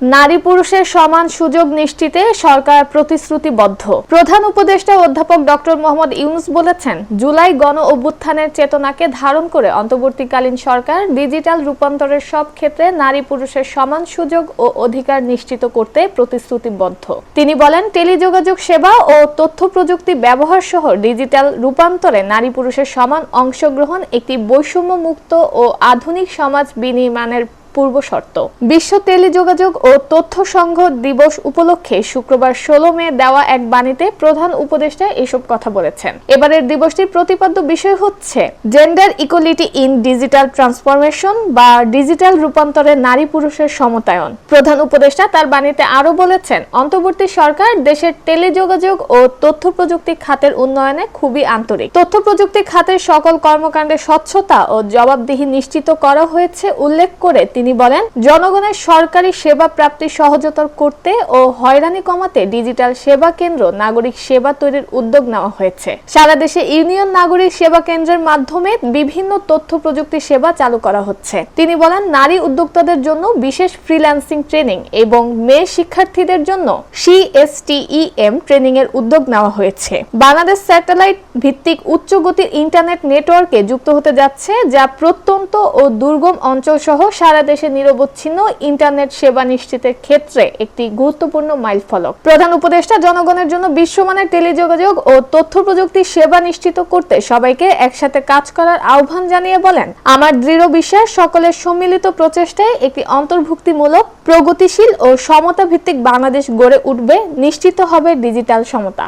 নারী পুরুষের সমান সুযোগ নিশ্চিতে সরকার প্রতিশ্রুতিবদ্ধ। প্রধান উপদেষ্টা অধ্যাপক ডক্টর মোহাম্মদ ইউনুস বলেছেন, জুলাই গণ অভ্যুত্থানের চেতনাকে ধারণ করে অন্তর্বর্তীকালীন সরকার ডিজিটাল রূপান্তরের সব ক্ষেত্রে নারী পুরুষের সমান সুযোগ ও অধিকার নিশ্চিত করতে প্রতিশ্রুতিবদ্ধ। তিনি বলেন, টেলিযোগাযোগ সেবা ও তথ্য প্রযুক্তি ব্যবহার সহ ডিজিটাল রূপান্তরে নারী পুরুষের সমান অংশগ্রহণ একটি বৈষম্য মুক্ত ও আধুনিক সমাজ বিনির্মাণের পূর্ব শর্ত। বিশ্ব টেলিযোগাযোগ ও তথ্য সংঘ দিবস উপলক্ষে শুক্রবার ষোলো মে দেওয়া এক বাণীতে প্রধান উপদেষ্টা এসব কথা বলেছেন। এবারের দিবসটির প্রতিপাদ্য বিষয় হচ্ছে gender equality in digital transformation বা ডিজিটাল রূপান্তরে নারী পুরুষের সমতায়ন। প্রধান উপদেষ্টা তার বাণীতে আরও বলেছেন, অন্তর্বর্তী সরকার দেশের টেলিযোগাযোগ ও তথ্য প্রযুক্তি খাতের উন্নয়নে খুবই আন্তরিক। তথ্য প্রযুক্তি খাতের সকল কর্মকাণ্ডে স্বচ্ছতা ও জবাবদিহি নিশ্চিত করা হয়েছে উল্লেখ করে তিনি বলেন, জনগণের সরকারি সেবা প্রাপ্তি সহজতর করতে ও হয়রানি কমাতে ডিজিটাল সেবা কেন্দ্র নাগরিক সেবা তৈরির উদ্যোগ নেওয়া হয়েছে। সারা দেশে ইউনিয়ন নাগরিক সেবা কেন্দ্রের মাধ্যমে বিভিন্ন তথ্য প্রযুক্তি সেবা চালু করা হচ্ছে। তিনি বলেন, নারী উদ্যোক্তাদের জন্য বিশেষ ফ্রিল্যান্সিং ট্রেনিং এবং মেয়ে শিক্ষার্থীদের জন্য সিএসটিইএম ট্রেনিং এর উদ্যোগ নেওয়া হয়েছে। বাংলাদেশ স্যাটেলাইট ভিত্তিক উচ্চ গতির ইন্টারনেট নেটওয়ার্কে যুক্ত হতে যাচ্ছে, যা প্রত্যন্ত ও দুর্গম অঞ্চল সহ সারা দেশে নিরবচ্ছিন্ন ইন্টারনেট সেবা নিশ্চিতের ক্ষেত্রে একটি গুরুত্বপূর্ণ মাইলফলক। প্রধান উপদেষ্টা জনগণের জন্য বিশ্বমানের টেলিযোগাযোগ ও তথ্য প্রযুক্তি সেবা নিশ্চিত করতে সবাইকে একসাথে কাজ করার আহ্বান জানিয়ে বলেন, আমার দৃঢ় বিশ্বাস সকলের সম্মিলিত প্রচেষ্টায় একটি অন্তর্ভুক্তিমূলক, প্রগতিশীল ও সমতা ভিত্তিক বাংলাদেশ গড়ে উঠবে, নিশ্চিত হবে ডিজিটাল সমতা।